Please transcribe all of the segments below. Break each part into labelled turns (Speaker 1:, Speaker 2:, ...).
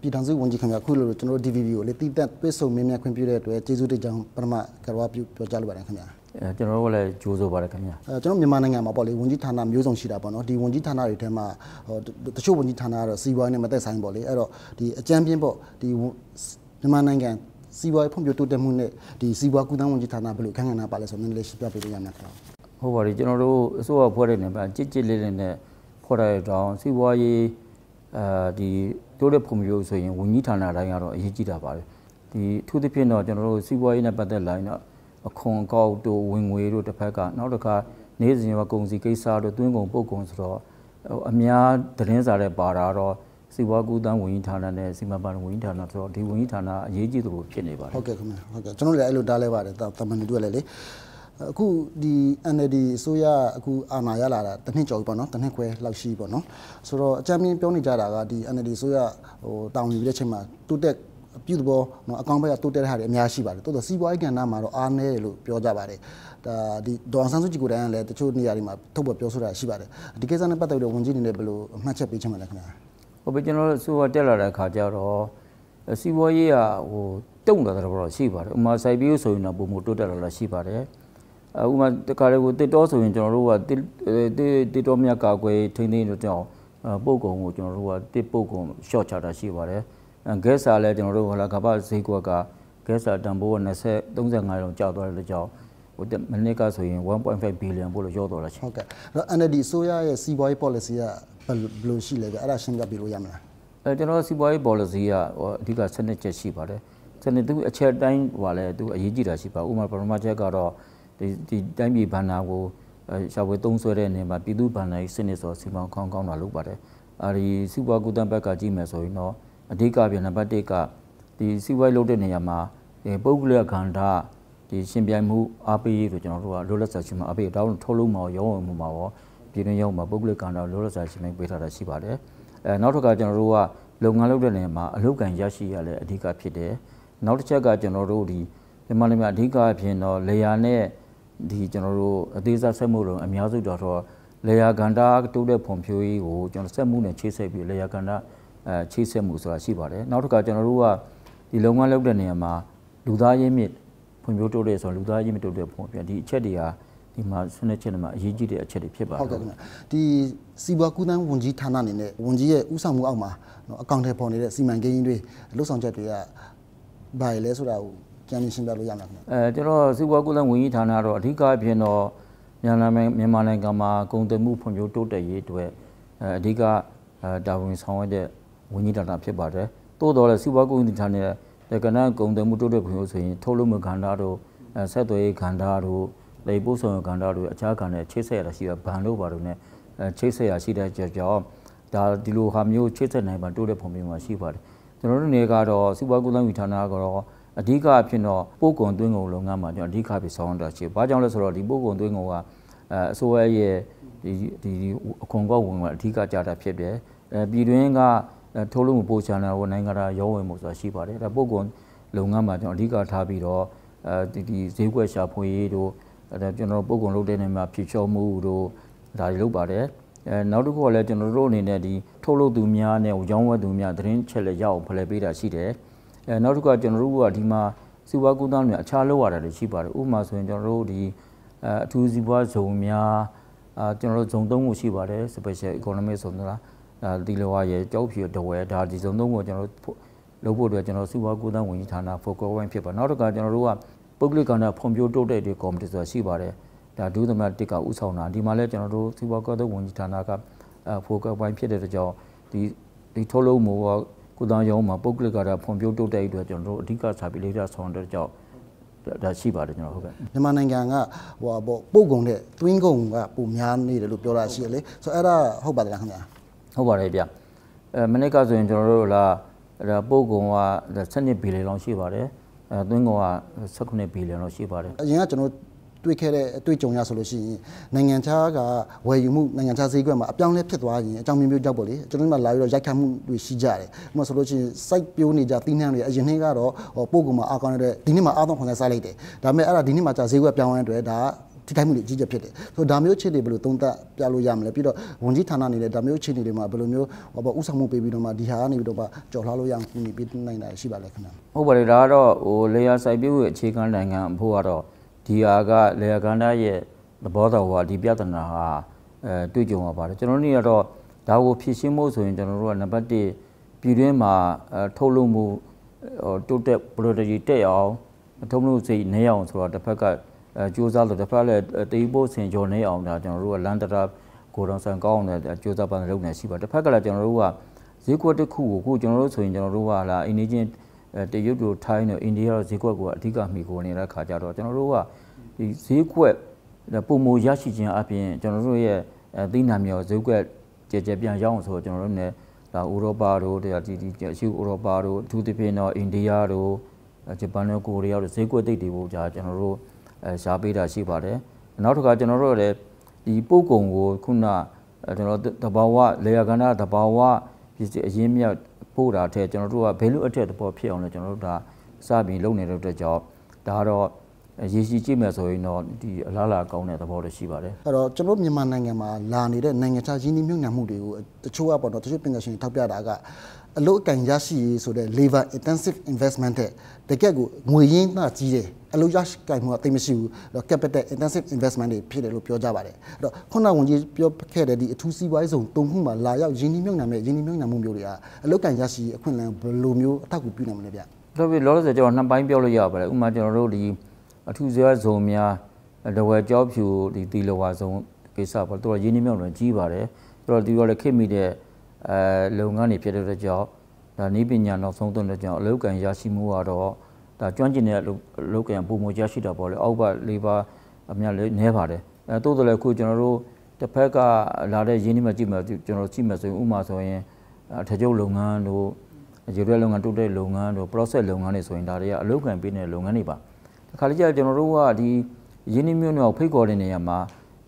Speaker 1: ပြည်ထောင်စုဝန်ကြီးခင်ဗျာခုလိုကျွန်တော်တို့ DVB ကိုလေတည်တက်ပြေဆုံမင်းများခွင့်ပြုတဲ့အတွက်ကျေးဇူးတင်ကြောင်းပထမကရဝပြုပြောကြားလိုပါတယ်ခင်ဗျာ
Speaker 2: အဲကျွန်တော်တို့ကလည်းကြိုးစိုးပါတယ်ခင်ဗျာ
Speaker 1: အဲကျွန်တော်မြန်မာနိုင်ငံမှာပေါ့လေဝန်ကြီးဌာနမျိုးစုံရှိတာပေါ့နော်ဒီဝန်ကြီးဌာနတွေထဲမှာဟိုတချို့ဝန်ကြီးဌာနကတော့စီးပွားရေးနဲ့မသက်ဆိုင်ပေါ့လေအဲ့တော့ဒီအကြမ်းပြင်းပေါ့ဒီမြန်မာနိုင်ငံစီးပွားရေးဖွံ့ဖြိုးတိုးတက်မှုနဲ့ဒီစီးပွားကူးသန်းဝန်ကြီးဌာနဘယ်လိုခန့်ခန့်နာပါလဲဆိုတော့နည်းနည်းလေးရှင်းပြပေးလို့ရမှာခင်ဗျာ
Speaker 2: ဟုတ်ပါတယ်ကျွန်တော်တို့အစိုးရဖွဲ့တဲ့နေမှာကြစ်ကြစ်လေးလေးနဲ့ဖွဲ့ရတဲ့တောင်စီးပွားရေး အဲဒီတိုးတဲ့ဖွံ့ဖြိုးဆိုရင်ဝန်ကြီးဌာနတိုင်းကတော့အရေးကြီးတာပါတယ်ဒီအထူးသဖြင့်တော့ကျွန်တော်တို့စီးပွားရေးနဲ့ပတ်သက်လာရင်တော့အခွန်ကောက်တို့ဝင်ငွေတို့တစ်ဖက်ကနောက်တစ်ခါနေစဉ်ရောကုန်စည်ကိစ္စတို့တွင်းကုန်ပုတ်ကုန်ဆိုတော့ဟိုအများသတင်းစာတဲ့ပါတာတော့စီးပွားကူးသန်းဝန်ကြီးဌာနနဲ့စီမံဘဏ္ဍာဝန်ကြီးဌာနဆိုတော့ဒီဝန်ကြီးဌာနအရေးကြီးသလိုဖြစ်နေပါတယ်
Speaker 1: ဟုတ်ကဲ့ခင်ဗျာဟုတ်ကဲ့ကျွန်တော်လည်းအဲ့လိုတားလဲပါတယ်တာမန်တွေလည်းလေ အခုဒီ NLD အစိုးရအခုအာဏာရလာတာတစ်နှစ်ကျော်ပြီပေါ့နော်တစ်နှစ်ခွဲလောက်ရှိပေါ့နော်ဆိုတော့အကြမ်းမြင်ပြောနေကြတာကဒီ NLD အစိုးရဟိုတောင်းယူပြီးတဲ့ချိန်မှာတိုးတက်ပြုသဘောနော်အကောင့်ဘက်ကတိုးတက်တဲ့ဟာတွေအများရှိပါတယ်တိုးတော့စီးပွားရေးကဏ္ဍမှာတော့အားနည်းတယ်လို့ပြောကြပါတယ်ဒါဒီဒေါ်ဆန်းစုကြည်ကိုယ်တိုင်ကလည်းတချို့နေရာတွေမှာထုတ်ပေါ်ပြောဆိုတာရှိပါတယ်ဒီကိစ္စနဲ့ပတ်သက်ပြီးဝန်ကြီးအနေနဲ့ဘယ်လိုအမှတ်ချက်ပေးချင်ပါလဲခင်ဗျာ
Speaker 2: ဟုတ်ပြီကျွန်တော်တို့စိုးရတက်လာတဲ့ခါကျတော့စီးပွားရေးကဟိုတုံ့လာတဲ့ဘောရှိပါတယ်ဥမာစိုက်ပျိုးဆိုရင်တော့ပုံမတိုးတက်လာတာရှိပါတယ်အ ဥမာတခါလေကိုတစ်တောဆိုရင်ကျွန်တော်တို့ကတစ်တစ်တောမြတ်ကာကွယ်ထိန်းသိမ်းလို့ကြောင်းပုတ်ကုံကိုကျွန်တော်တို့ကတစ်ပုတ်ကုံ short ချတာရှိပါတယ်ဂက်စာလည်းကျွန်တော်တို့ဟလာကပ္ပဈေးကွက်ကဂက်စာတန်ဖိုးက20 35လောက်ကျသွားတဲ့ကြောင်းဟိုမနစ်ကဆိုရင်1.5 billion ပို့လို့ရောတော့လာရှိ
Speaker 1: ဟုတ်ကဲ့အဲ့တော့ NLD အစိုးရရဲ့စီးပွားရေး policy ကဘယ်လိုရှိလဲဗျအဲ့ဒါရှင်းပြပေးလို့ရမလား
Speaker 2: အဲကျွန်တော်စီးပွားရေး policy ကဟိုအဓိကစနစ်ချက်ရှိပါတယ်စနစ်သူအချက်တိုင်းဟိုလဲသူအရေးကြီးတာရှိပါဥပမာပထမချက်ကတော့ ဒီဒီတိုင်းပြည်ဘဏ္ဍာကိုရှာဖွေသုံးစွဲတဲ့အနေမှာပြည်သူ့ဘဏ္ဍာရေးစနစ်ဆိုစီမံခေါင်းကောင်းတာလုပ်ပါတယ်အဲဒီစီးပွားကူးတန်းဘက်ကကြည့်မယ်ဆိုရင်တော့အဓိကပြန်နံပါတ်1ကဒီစီးပွားရေးလုပ်တဲ့နေရာမှာဒီပုဂ္ဂလိကခန္ဓာဒီရှင်ပြိုင်မှုအားပေးရေးဆိုကျွန်တော်တို့ကလိုလက်ဆက်ရှင်မှာအားပေးတောင်းထုတ်လို့မရောင်းဝယ်မှုမှာရောပြည်တွင်းရောက်မှာပုဂ္ဂလိကခန္ဓာလိုလက်ဆက်ရှင်မှာပေးထားတာရှိပါတယ်အဲနောက်တစ်ခါကျွန်တော်တို့ကလုပ်ငန်းလုပ်တဲ့နေရာမှာအလုပ်ကံရရှိရလဲအဓိကဖြစ်တယ်နောက်တစ်ချက်ကကျွန်တော်တို့ဒီမြန်မာနိုင်ငံအဓိကဖြစ်တော့လေယာနဲ့ ဒီကျွန်တော်တို့အသေးစားဆက်မှုလုံးအများစုတော့လေယာကန္တာတိုးတဲ့ဖွံ့ဖြိုးရေးကိုကျွန်တော်ဆက်မှုနဲ့ချိတ်ဆက်ပြီးလေယာကန္တာအဲချိတ်ဆက်မှုဆိုတာရှိပါတယ်နောက်တစ်ခါကျွန်တော်တို့ကဒီလုပ်ငန်းလုပ်တဲ့နေရာမှာလူသားရင်းမြစ်ဖွံ့ဖြိုးတိုးတဲ့ဆိုလူသားရင်းမြစ်တိုးတဲ့ဖွံ့ဖြိုးဒီအချက်တွေဟာဒီမှာဆွနေချက်တွေမှာအရေးကြီးတဲ့အချက်တွေဖြစ်ပါတယ်
Speaker 1: ဟုတ်ကဲ့ခင်ဗျဒီစီးပွားကူးသန်းဝန်ကြီးဌာနအနေနဲ့ဝန်ကြီးရဲ့ဥဆောင်မှုအောက်မှာနော်အကောင့်ထဲပေါ်နေတဲ့စီမံကိန်းတွေလှုပ်ဆောင်ချက်တွေကဘာလဲဆိုတာကို ကြံနေရှင်းပြလို့ရမှာခင်ဗျ
Speaker 2: အဲကျွန်တော်စီးပွားကူးသန်းဝန်ကြီးဌာနတော့အဓိကအဖြစ်တော့မြန်မာနိုင်ငံမြန်မာနိုင်ငံမှာကုန်သွယ်မှုဖွံ့ဖြိုးတိုးတက်ရေးအတွက်အဲအဓိကအဲတာဝန်ဆောင်ရွက်တဲ့ဝန်ကြီးဌာနဖြစ်ပါတယ်။သို့တော်လည်းစီးပွားကူးသန်းဌာနရဲ့ကဏ္ဍကုန်သွယ်မှုတိုးတက်ဖွံ့ဖြိုးဆိုရင်ထုတ်လုပ်မှုကဏ္ဍတို့အဲဆက်သွယ်ရေးကဏ္ဍတို့လေပို့ဆောင်ရေးကဏ္ဍတို့အခြားကဏ္ဍနဲ့ချိတ်ဆက်ရတာရှိတာဘဏ်တို့ဘာတို့ ਨੇ အဲချိတ်ဆက်ရရှိတဲ့ကြောင့်ဒါဒီလိုဟာမျိုးချိတ်ဆက်နိုင်ပါတိုးတဲ့ပုံမျိုးမှာရှိပါတယ်။ကျွန်တော်တို့နေကတော့စီးပွားကူးသန်းဝန်ကြီးဌာနကတော့ အဓိကအဖြစ်တော့ပို့ကုန်သွင်းကုန်လုပ်ငန်းမှာကျွန်တော်အဓိကဖြစ်ဆောင်တာရှိတယ်။ဘာကြောင့်လဲဆိုတော့ဒီပို့ကုန်သွင်းကုန်ကအဲအစိုးရရဲ့ဒီဒီအခွန်ကောက်ဝင်ကအဓိကကြတာဖြစ်တယ်။အဲပြည်တွင်းကထိုးလို့မပို့ချန်တာဟိုနိုင်ငံသားရောဝင်မှုဆိုတာရှိပါတယ်။ဒါပို့ကုန်လုပ်ငန်းမှာကျွန်တော်အဓိကထားပြီးတော့အဲဒီဒီဈေးကွက်ရှာဖွေရေးတို့အဲကျွန်တော်ပို့ကုန်လုပ်တဲ့နေမှာဖြည့်ချောမှုတို့ဒါတွေလုပ်ပါတယ်။အဲနောက်တစ်ခုကလည်းကျွန်တော်တို့အနေနဲ့ဒီထုတ်လုပ်သူများနဲ့ရောင်းဝယ်သူများသတင်းချက်လက်ရအောင်ဖလှယ်ပေးတာရှိတယ်။ အဲနောက်တစ်ခုကကျွန်တော်တို့ကဒီမှာစီဝါကူးသားတွေအခြားလောက်ရတာတွေရှိပါတယ်။ဥပမာဆိုရင်ကျွန်တော်တို့ဒီအဲအထူးစီးပွားဇုံများအာကျွန်တော်တို့ဇုံသုံးခုရှိပါတယ် special economic ဆိုတာအဲဒီလိုဟာရဲ့ကြောက်ဖြူတဝဲဒါဒီဇုံသုံးခုကျွန်တော်တို့လုပ်ဖို့အတွက်ကျွန်တော်စီးပွားကူးသန်းဝန်ကြီးဌာန focus point ဖြစ်ပါနောက်တစ်ခါကျွန်တော်တို့ကပုဂ္ဂလိကကဏ္ဍဖွံ့ဖြိုးတိုးတက်တဲ့ကော်မတီဆိုတာရှိပါတယ်ဒါဒုသမတ်တစ်ကဥဆောင်တာဒီမှာလည်းကျွန်တော်တို့စီးပွားကူးသန်းဝန်ကြီးဌာနကအဲ focus point ဖြစ်တဲ့ကြောင့်ဒီဒီထုတ်လုပ်မှုက ကုသရေးမှာပုဂ္ဂလိကကဏ္ဍဖွံ့ဖြိုးတိုးတက်ရေးအတွက်ကျွန်တော်တို့အဓိကစားပြီးလေ့လာဆောင်တဲ့ကြောင့်ဒါရှိပါတယ်ကျွန်တော်ဟုတ်ကဲ့
Speaker 1: မြန်မာနိုင်ငံကဟိုပေါ့ပို့ကုန်တဲ့တွင်းကုန်ကပုံများနေတယ်လို့ပြောတာရှိရလေဆိုတော့အဲ့ဒါဟုတ်ပါတယ်လားခင်ဗျာ
Speaker 2: ဟုတ်ပါတယ်ဗျအဲမနစ်ကဆိုရင်ကျွန်တော်တို့လာဒါပို့ကုန်က7ဘီလီယံလောက်ရှိပါတယ်အဲသွင်းကုန်က18ဘီလီယံလောက်ရှိပါတယ်
Speaker 1: အရင်ကကျွန်တော် တွေ့ခဲ့တဲ့အတွေ့အကြုံရဆိုလို့ရှိရင်နိုင်ငံခြားကဝယ်ယူမှုနိုင်ငံခြားဈေးကွက်မှာအပြောင်းလဲဖြစ်သွားရင်အကြောင်းမျိုးမျိုးကြောက်ပေါ့လေကျွန်တော်တို့ကလာပြီးတော့ရိုက်ခတ်မှုတွေရှိကြတယ်ဥပမာဆိုလို့ရှိရင် site ပြိုးနေကြသီးနှံတွေအရင်နှစ်ကတော့ဟိုပို့ကုန်မှာအားကောင်းတဲ့ဒီနှစ်မှာအားသုံးခွန်ဆိုင်စားလိုက်တယ်ဒါပေမဲ့အဲ့ဒါဒီနှစ်မှာကြာဈေးကွက်ပြောင်းရတဲ့အတွက်ဒါကထိခိုက်မှုတွေအကြီးကျယ်ဖြစ်တယ်ဆိုတော့ဒါမျိုးအခြေအနေဘယ်လိုသုံးသပ်ပြလို့ရမလဲပြီးတော့ဝန်ကြီးဌာနအနေနဲ့ဒါမျိုးအခြေအနေတွေမှာဘယ်လိုမျိုးဟောပေါ့ဥဆောင်မှုပေးပြီးတော့မှဒီဟာကနေပြီးတော့မှကြော်လှလို့ရအောင်ကူညီပေးနိုင်တာရှိပါလဲခင်ဗျာ
Speaker 2: ဟုတ်ပါတယ်ဒါကတော့ဟိုလေယာစိုက်ပျိုးရေးအခြေခံနိုင်ငံအဖို့ကတော့ ဒီဟာကလေယာကန္တာရဲ့သဘောတော်ကဒီပြဿနာဟာအဲတွေ့ကြုံရပါတယ်ကျွန်တော်တို့ကတော့ဒါကိုဖြည့်ရှင်းဖို့ဆိုရင်ကျွန်တော်တို့ကနံပါတ်1ပြည်တွင်းမှာအဲထုတ်လုပ်မှုဟိုတိုးတက် product တက်အောင်ထုတ်လုပ်စိတ်နေအောင်ဆိုတော့တစ်ဖက်ကအဲစူးစမ်းလို့တစ်ဖက်လည်းတေးဖို့ဆင်ကျော်နေအောင်ဒါကျွန်တော်တို့ကလန်တရာကိုတော်ဆန်ကောင်းတဲ့စူးစမ်းပန်းလုပ်နေရှိပါတစ်ဖက်ကလည်းကျွန်တော်တို့ကဈေးကွက်တစ်ခုကိုခုကျွန်တော်တို့ဆိုရင်ကျွန်တော်တို့ကလာအင်းနေချင်းအဲ တရုတ်တို့ထိုင်းတို့အိန္ဒိယတို့ဈေးကွက်ကိုအဓိကမှီခိုနေတဲ့ခါကြတော့ကျွန်တော်တို့ကဒီဈေးကွက်ပုံမူရရှိခြင်းအပြင်ကျွန်တော်တို့ရဲ့အဲသီးနှံမြော်ဈေးကွက်ကြဲကြဲပြန်ရောက်အောင်ဆိုတော့ကျွန်တော်တို့ ਨੇ ဒါဥရောပတို့တရားဒီဒီအရှေ့ဥရောပတို့အထူးသဖြင့်တော့အိန္ဒိယတို့ဂျပန်တို့ကိုရီးယားတို့ဈေးကွက်တိတ်တွေပေါ့ကြာကျွန်တော်တို့အဲရှားပေးတာရှိပါတယ်နောက်တစ်ခါကျွန်တော်တို့လည်းဒီပို့ကုံကိုခုနကျွန်တော်တဘာဝလေယာကဏ္ဍတဘာဝပြည်အရင်းမြတ် ပို့တာတဲ့ကျွန်တော်တို့ကဘယ်လိုအထက်သဘောဖြစ်အောင်လဲကျွန်တော်တို့ဒါစပြီးလုပ်နေတဲ့အတွက်ကြောင့်ဒါတော့ရေရှိကြည့်မယ်ဆိုရင်တော့ဒီအလားလာကောင်းတဲ့သဘောတွေရှိပါတယ်
Speaker 1: အဲ့တော့ကျွန်တော်မြန်မာနိုင်ငံမှာလာနေတဲ့နိုင်ငံခြားရင်းနှီးမြှုပ်နှံမှုတွေကိုတချို့ကပေါ့နော်တချို့ပညာရှင်တွေထောက်ပြတာက အလို့အကင်ရရှိရေးဆိုတဲ့ labor intensive investment တဲ့တကယ့်ကိုငွေရင်းနှကြီးတယ်အလို့ရရှိကင်မှုကတိတ်မရှိဘူးအဲ့တော့ capital intensive investment တွေဖြစ်တယ်လို့ပြောကြပါတယ်အဲ့တော့ခုနကဝန်ကြီးပြောခဲ့တဲ့ဒီအထူးစီးပွားရေးဆောင်တုံခုမှာလာရောက်ရင်းနှီးမြှုပ်နှံမဲ့ရင်းနှီးမြှုပ်နှံမှုမျိုးတွေကအလို့ကင်ရရှိရေးအခွင့်အလမ်းဘယ်လိုမျိုးအထောက်အကူပြုနိုင်မလဲဗျ
Speaker 2: ဒါပေမဲ့လောလောဆယ်ကျွန်တော်နှစ်ပိုင်းပြောလို့ရပါတယ်ဥပမာကျွန်တော်တို့ဒီအထူးဇေယဇုံများတဝဲကြောက်ဖြူဒီတီလဝါဇုံကိစ္စပေါ့သူကရင်းနှီးမြှုပ်နှံကြီးပါတယ်သူတို့ဒီတော့လည်းခေတ်မိတဲ့ အဲလုပ်ငန်းတွေဖြစ်တဲ့အတွက်ကြောင့်ဒါနည်းပညာနောက်ဆုံးသွင်းတဲ့ကြောင့်အလုပ်ကံရရှိမှုကတော့ဒါကျွမ်းကျင်တဲ့အလုပ်ကံပုံမရရှိတာပေါ့လေအောက်ဘက်လေးပါအများလေးနည်းပါတယ်အဲတိုးတယ်လည်းခုကျွန်တော်တို့တစ်ဖက်ကလာတဲ့ရင်းနှီးမြှုပ်ကြည့်မယ်ကျွန်တော်ကြည့်မယ်ဆိုရင်ဥမာဆိုရင်အထချုပ်လုပ်ငန်းတို့ရေရွက်လုပ်ငန်းတိုးတက်လုပ်ငန်းတို့ process လုပ်ငန်းတွေဆိုရင်ဒါတွေကအလုပ်ကံပေးနေတဲ့လုပ်ငန်းတွေပါတခါလေကျကျွန်တော်တို့ကဒီရင်းနှီးမြှုပ်နှံဖိတ်ခေါ်တဲ့နေရာမှာ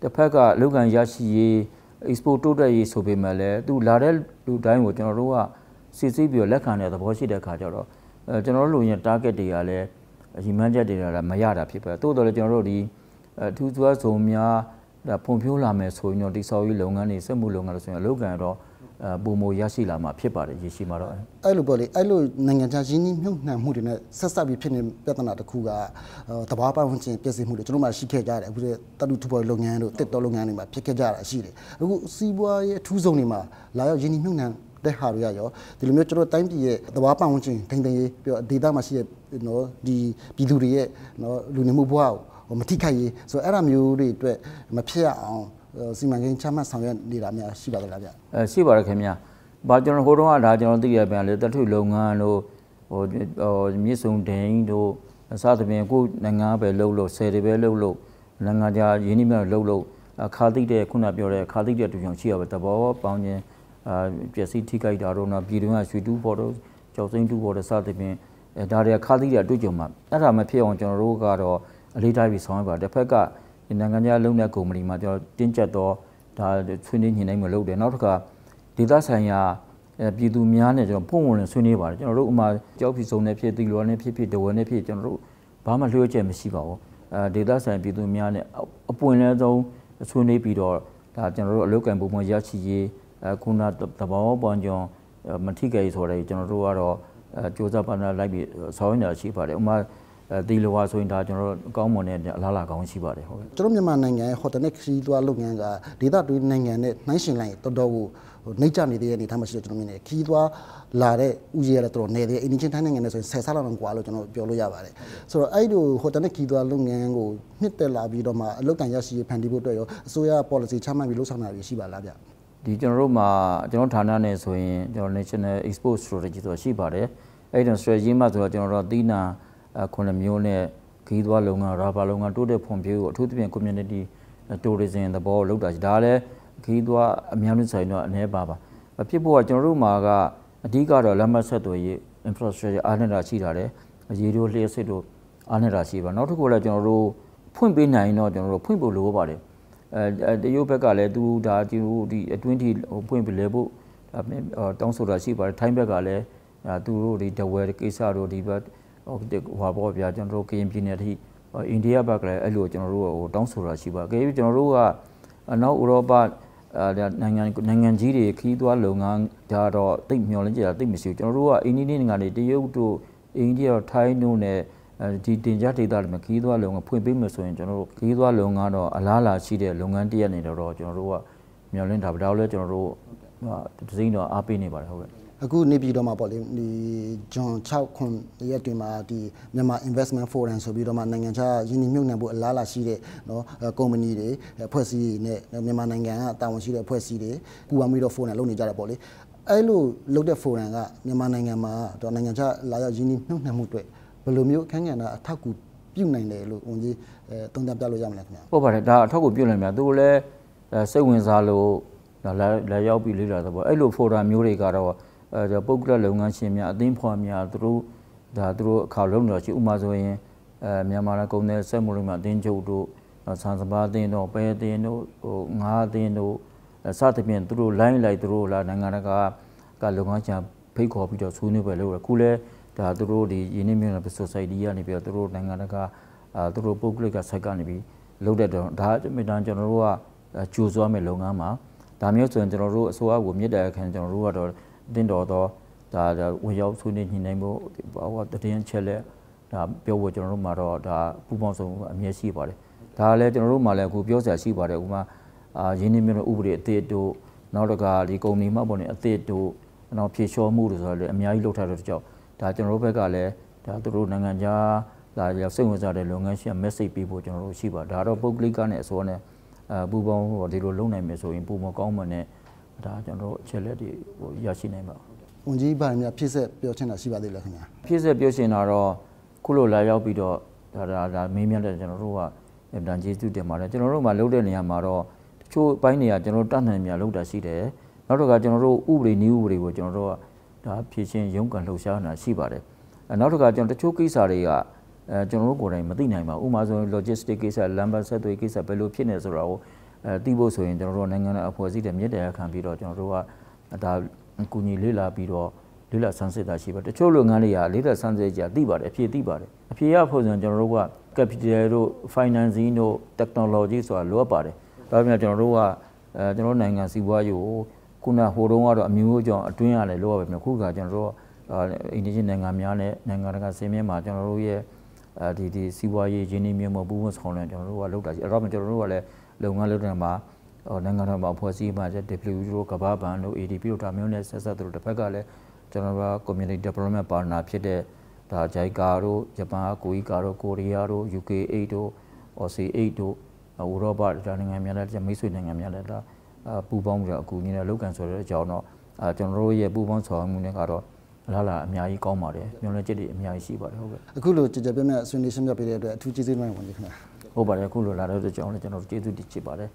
Speaker 2: တစ်ဖက်ကလုပ်ကံရရှိရေး export တိုးတက်ရေးဆိုပေမဲ့လည်းသူလာတဲ့လူတိုင်းကိုကျွန်တော်တို့ကစစ်စစ်ပြီးလက်ခံတဲ့သဘောရှိတဲ့ခါကျတော့အဲကျွန်တော်တို့လူရင် target တွေကလည်းရီမန်းချက်တွေကလည်းမရတာဖြစ်ပဲတိုးတော်လည်းကျွန်တော်တို့ဒီအထူးသွဲဆုံများဒါဖွံ့ဖြိုးလာမယ်ဆိုရင်တော့ဒီဆောက်ရေးလုပ်ငန်းတွေစက်မှုလုပ်ငန်းတွေဆိုရင်အလုပ်ကံတော့အဲ ပုံမရရှိလာမှာဖြစ်ပါတယ်ရရှိမှာတော့
Speaker 1: အဲ့လိုပေါ့လေအဲ့လိုနိုင်ငံခြားရင်းနှီးမြှုပ်နှံမှုတွေနဲ့ဆက်ဆက်ပြီးဖြစ်နေပြဿနာတစ်ခုကတဘာပတ်ဝန်းကျင်ပြည်စည်းမှုတွေကျွန်တော်မှရှိခဲ့ကြတယ်အခုတတူထူပေါ်လုပ်ငန်းတို့တစ်တော်လုပ်ငန်းတွေမှာဖြစ်ခဲ့ကြတာရှိတယ်အခုစီးပွားရေးအထူးဆုံးတွေမှာလာရောက်ရင်းနှီးမြှုပ်နှံတဲ့ဟာတွေကရောဒီလိုမျိုးကျွန်တော်တိုင်းပြည်ရဲ့တဘာပတ်ဝန်းကျင်ထိန်းသိမ်းရေးပြီးတော့ဒေသမှာရှိတဲ့နော်ဒီပြည်သူတွေရဲ့နော်လူနေမှုဘဝကိုမထိခိုက်ရေးဆိုတော့အဲ့ဒါမျိုးတွေအတွက်မဖြစ်ရအောင် စီမံကိန်းချမှတ်ဆောင်ရွက်နေတာများရှိပါသလားဗျ
Speaker 2: အဲရှိပါတယ်ခင်ဗျာ။ဘာကျွန်တော်ဟိုတုန်းကဒါကျွန်တော်သိရပြန်လေတထုလုပ်ငန်းတို့ဟိုဟိုမြစ်စုံဒိန်တို့အစသဖြင့်ကိုနိုင်ငံပဲလှုပ်လို့ဆယ်တွေပဲလှုပ်လို့နိုင်ငံခြားရင်းနှီးမြှုပ်လှုပ်လို့ခါတိတဲ့ခုနပြောတဲ့ခါတိတဲ့တူချောင်ရှိရပဲတဘောပေါင်းခြင်းအာပျက်စီးထိခိုက်တာတော့နော်ပြည်တွင်းကရွှေတူးပေါ်တော့ကြောက်စိမ့်တူးပေါ်တဲ့စသဖြင့်အဲဒါတွေကခါတိတဲ့အတွေ့အကြုံမှာအဲ့ဒါမဖြစ်အောင်ကျွန်တော်တို့ကတော့အလေးထားပြီးဆောင်ရွက်ပါတစ်ဖက်ကဒီ နိုင်ငံခြားလုံတဲ့ကုမ္ပဏီမှာကျွန်တော်တင်းကျပ်တော့ဒါဆွေးနွေးညှိနှိုင်းမလုပ်တယ်နောက်တစ်ခါဒေသဆိုင်ရာပြည်သူများနဲ့ကျွန်တော်ပုံဝင်ဆွေးနွေးပါတယ်ကျွန်တော်တို့ဥမာကြောက်ဖြူစုံနဲ့ဖြစ်တီလောနဲ့ဖြစ်ဖြစ်ဒဝဲနဲ့ဖြစ်ကျွန်တော်တို့ဘာမှလျှို့ချက်မရှိပါဘူးအဲဒေသဆိုင်ပြည်သူများနဲ့အပွင့်လဲဆုံးဆွေးနွေးပြီးတော့ဒါကျွန်တော်တို့အလုတ်ကံပုံမှန်ရရှိရေးအခုနတဘောပေါင်းကြောင့်မထိကြဆိုတဲ့ကျွန်တော်တို့ကတော့အဲစ조사ပါနာလိုက်ပြီးဆောင်းနေတာရှိပါတယ်ဥမာ ဒီလိုပါဆိုရင်ဒါကျွန်တော်တို့အကောင်းမွန်တဲ့အလားလာကောင်းရှိပါတယ်ဟုတ်ကဲ့
Speaker 1: ကျွန်တော်မြန်မာနိုင်ငံရဲ့ဟိုတယ်နဲ့ခရီးသွားလုပ်ငန်းကဒေသတွင်းနိုင်ငံနဲ့နှိုင်းယှဉ်လိုက်ရင်တော်တော်ကိုဟိုနှိမ့်ချနေတဲ့အနေအထားမှာရှိတယ်ကျွန်တော်မြင်တယ်ခရီးသွားလာတဲ့ဥယျာဉ်လည်းတော်တော်နေတယ်အင်းချင်းထိုင်းနိုင်ငံနဲ့ဆိုရင်10ဆလောက်တော့กว่าလို့ကျွန်တော်ပြောလို့ရပါတယ်ဆိုတော့အဲ့လိုဟိုတယ်နဲ့ခရီးသွားလုပ်ငန်းကိုနှစ်တက်လာပြီးတော့မှအလုပ်ကံရရှိရေးဖန်တီးဖို့အတွက်ရောအစိုးရ policy ချမှတ်ပြီးလှုပ်ဆောင်တာတွေရှိပါလားဗျ
Speaker 2: ဒီကျွန်တော်တို့မှာကျွန်တော်ဌာနနဲ့ဆိုရင်ကျွန်တော် national export strategy ဆိုတာရှိပါတယ်အဲ့ဒီ strategy မှာဆိုတော့ကျွန်တော်တို့သီးနှံ ခုနှစ်မျိုးနဲ့ခီးသွားလုပ်ငန်းရာဘာလုပ်ငန်းတိုးတက်ဖွံ့ဖြိုးအထူးသဖြင့် community tourism သဘောလောက်တာဒါလည်းခီးသွားအများကြီးဆိုင်တော့အနေပါပါဖြစ်ဖို့ကကျွန်တော်တို့မှာကအဓိကတော့လမ်းမဆက်သွယ်ရေး infrastructure အားနေတာရှိတာတယ်ရေတို့လျှက်စစ်တို့အားနေတာရှိပါနောက်တစ်ခုလည်းကျွန်တော်တို့ဖွင့်ပေးနိုင်တော့ကျွန်တော်တို့ဖွင့်ဖို့လိုပါတယ်အဲတရုတ်ဘက်ကလည်းသူဒါဒီဒီအတွင်းထိဖွင့်ပြလဲဖို့တောင်းဆိုတာရှိပါတယ်ထိုင်းဘက်ကလည်းသူတို့ဒီဒဝဲကိစ္စတို့ဒီဘက် ဟိုဟာပေါ့ဗျာကျွန်တော်တို့ကရင်ပြည်နယ်ထိအိန္ဒိယဘက်ကလည်းအဲ့လိုကျွန်တော်တို့ဟိုတောင်းဆိုတာရှိပါကြပြီးကျွန်တော်တို့ကအနောက်ဥရောပအဲနိုင်ငံနိုင်ငံကြီးတွေခီးသွွားလုပ်ငန်းဒါတော့တိတ်မျောလင်းကြတာတိတ်မရှိဘူးကျွန်တော်တို့ကအိန္ဒိယနိုင်ငံတွေတရုတ်တို့အိန္ဒိယထိုင်းတို့နဲ့ဒီတင်ကြဒေသတွေမှာခီးသွွားလုပ်ငန်းဖွင့်ပေးမယ်ဆိုရင်ကျွန်တော်တို့ခီးသွွားလုပ်ငန်းတော့အလားအလာရှိတဲ့လုပ်ငန်းတရက်နေတော့ကျွန်တော်တို့ကမျောလင်းတာဒါလည်းကျွန်တော်တို့ဒီစိမ့်တော့အားပေးနေပါတယ်ဟုတ်ကဲ့
Speaker 1: အခုနေပြည်တော်မှာပေါ့လေဒီဂျွန်6ခွန်ရက်တွင်မှာဒီမြန်မာ investment forum ဆိုပြီးတော့မှနိုင်ငံခြားယင်းနှမြုပ်နှံဖို့အလားအလာရှိတဲ့နော်ကုမ္ပဏီတွေအဖွဲ့အစည်းတွေနဲ့မြန်မာနိုင်ငံကတာဝန်ရှိတဲ့အဖွဲ့အစည်းတွေပူးပေါင်းပြီးတော့ forum လုပ်နေကြတယ်ပေါ့လေအဲ့လိုလုပ်တဲ့ forum ကမြန်မာနိုင်ငံမှာတော့နိုင်ငံခြားလာရောက်ယင်းနှမြုပ်နှံမှုအတွက်ဘယ်လိုမျိုးအခန်းကဏ္ဍအထောက်အကူပြုနိုင်တယ်လို့ဝန်ကြီးအဲသုံးသပ်ပြလို့ရမလဲခင်ဗျာ
Speaker 2: ဟုတ်ပါတယ်ဒါအထောက်ကိုပြုနိုင်မှာသူလည်းစိတ်ဝင်စားလို့လာလာရောက်ပြီးလေ့လာတော့အဲ့လို forum မျိုးတွေကတော့ အဲပုဂ္ဂလလုပ်ငန်းရှင်များအသင်းဖော်များသူတို့ဒါသူတို့အခါလုံးတော့ရှိဥမာဆိုရင်အဲမြန်မာနိုင်ငံကုန်တဲ့စက်မှုတွေမှာအသင်းချုပ်တို့ဆန်စပါးအသင်းတို့ပဲအသင်းတို့ဟိုငါးအသင်းတို့စသဖြင့်သူတို့ line လိုက်သူတို့လာနိုင်ငံတကာကလုပ်ငန်းချဖိတ်ခေါ်ပြီးတော့ဆွေးနွေးပဲလုပ်ရခုလဲဒါသူတို့ဒီယင်းနှမြင့်တဲ့ society ကနေပြီးတော့သူတို့နိုင်ငံတကာအာသူတို့ပုဂ္ဂလိကဆိုက်ကနေပြီးလုပ်တဲ့တော့ဒါအမြဲတမ်းကျွန်တော်တို့ကကြိုးစွားမဲ့လုပ်ငန်းမှာဒါမျိုးဆိုရင်ကျွန်တော်တို့အစိုးရကိုမြစ်တဲ့အခါကျွန်တော်တို့ကတော့ တင်းတော်တော့ဒါဝင်ရောက်ဆွေးနွေးညှိနှိုင်းဖို့ဟိုတည်င်းချက်လက်ဒါပြောဖို့ကျွန်တော်တို့မှာတော့ဒါပူပေါင်းဆုံးအမြဲရှိပါတယ်ဒါလည်းကျွန်တော်တို့မှာလည်းအခုပြောစရာရှိပါတယ်ဥမာအာရင်းနှီးမြှုပ်နှံဥပဒေအသစ်တို့နောက်တကဒီကုမ္ပဏီမှပေါ့နေအသစ်တို့နောက်ဖြည့်လျှော်မှုတို့ဆိုတော့လည်းအများကြီးလုပ်ထားတဲ့ကြောင့်ဒါကျွန်တော်တို့ဘက်ကလည်းဒါသူတို့နိုင်ငံခြားဒါရောက်စိတ်ဝင်စားတဲ့လုပ်ငန်းရှင် message ပေးဖို့ကျွန်တော်တို့ရှိပါဒါတော့ပုဂ္ဂလိကနဲ့အစိုးရနဲ့အပူပေါင်းဟိုဒီလိုလုပ်နိုင်မယ်ဆိုရင်ပုံမကောင်းမှနဲ့ ဒါကျွန်တော်တို့အချက်လက်တွေဟိုရရှိနိုင်ပါ
Speaker 1: ဝန်ကြီးဘာများဖြစ်ဆက်ပြောချင်တာရှိပါသေးလဲခင်ဗျာ
Speaker 2: ဖြစ်ဆက်ပြောချင်တာတော့ခုလိုလာရောက်ပြီးတော့ဒါဒါဒါမေးမြန်းတဲ့ကျွန်တော်တို့ကအင်တန်ကျေးဇူးတင်ပါတယ်ကျွန်တော်တို့မှလုပ်တဲ့နေရာမှာတော့တချို့အပိုင်းတွေကကျွန်တော်တတ်နိုင်မြလုပ်တာရှိတယ်နောက်တော့ကကျွန်တော်တို့ဥပဒေနည်းဥပဒေကိုကျွန်တော်တို့ကဒါဖြည့်ချင်းရုံးကန်လှုပ်ရှားနေတာရှိပါတယ်နောက်တော့ကကျွန်တော်တချို့ကိစ္စတွေကအဲကျွန်တော်တို့ကိုယ်တိုင်မသိနိုင်ပါဘူးဥပမာဆိုရင် logistic ကိစ္စလမ်းပန်းဆက်သွယ်ကိစ္စဘယ်လိုဖြစ်နေဆိုတာကို အဲသိဖို့ဆိုရင်ကျွန်တော်တို့နိုင်ငံရဲ့အဖွဲ့အစည်းတွေမြစ်တရားခံပြီးတော့ကျွန်တော်တို့ကဒါကူညီလေ့လာပြီးတော့လေ့လာဆန်းစစ်တာရှိပါတချို့လုပ်ငန်းတွေကလေ့လာဆန်းစစ်ကြသိပါတယ်အဖြေသိပါတယ်အဖြေရဖို့ဆိုရင်ကျွန်တော်တို့က capital တို့ financing တို့ technology ဆိုတာလိုအပ်ပါတယ်ဒါပေမဲ့ကျွန်တော်တို့ကအဲကျွန်တော်နိုင်ငံစီးပွားရေးကိုခုနဟိုတုန်းကတော့အမျိုးကြောင့်အတွင်းရတယ်လို့ရပါမယ်ခုကကျွန်တော်တို့အိန္ဒိယနိုင်ငံများနဲ့နိုင်ငံတကာစင်းမြင့်မှာကျွန်တော်တို့ရဲ့အဲဒီဒီစီးပွားရေးရင်းနှီးမြှုပ်နှံမှုပူးပေါင်းဆောင်ရွက်ကျွန်တော်တို့ကလုပ်တာရှိအဲ့တော့ကျွန်တော်တို့ကလည်း လုပ်ငန်းလုပ်တဲ့မှာနိုင်ငံတော်မှာအဖွဲ့အစည်းမှာ WTO တို့ကမ္ဘာ့ဘဏ်တို့ ADB တို့ဒါမျိုးနဲ့ဆက်ဆက်တို့တစ်ဖက်ကလည်းကျွန်တော်တို့က community development partner ဖြစ်တဲ့ဒါ JICA တို့ဂျပန်ကိုအီကာတို့ကိုရီးယားတို့ UK 8 တို့ OCA 8တို့ဥရောပဒါနိုင်ငံများလည်းမိတ်ဆွေနိုင်ငံများလည်းဒါပူးပေါင်းပြီးတော့အကူအညီနဲ့လုပ်ကန်ဆိုတဲ့အကြောင်းတော့အဲကျွန်တော်တို့ရဲ့ပူးပေါင်းဆောင်ရွက်မှုတွေကတော့လာလာအများကြီးကောင်းပါတယ်မျှော်လင့်ချက်တွေအများကြီးရှိပါတယ်ဟုတ်ကဲ့
Speaker 1: အခုလိုကြည်ကြပြမဲ့ဆွေးနွေးရှင်းပြပေးတဲ့အတွက်အထူးကျေးဇူးတင်ပါတယ်ဝန်ကြီးခင်ဗျာ
Speaker 2: ဟုတ်ပါတယ်အခုလိုလာတဲ့အတွက်ကြောင့်လည်းကျွန်တော်တို့ကျေးဇူးတင်ချစ်ပါတယ်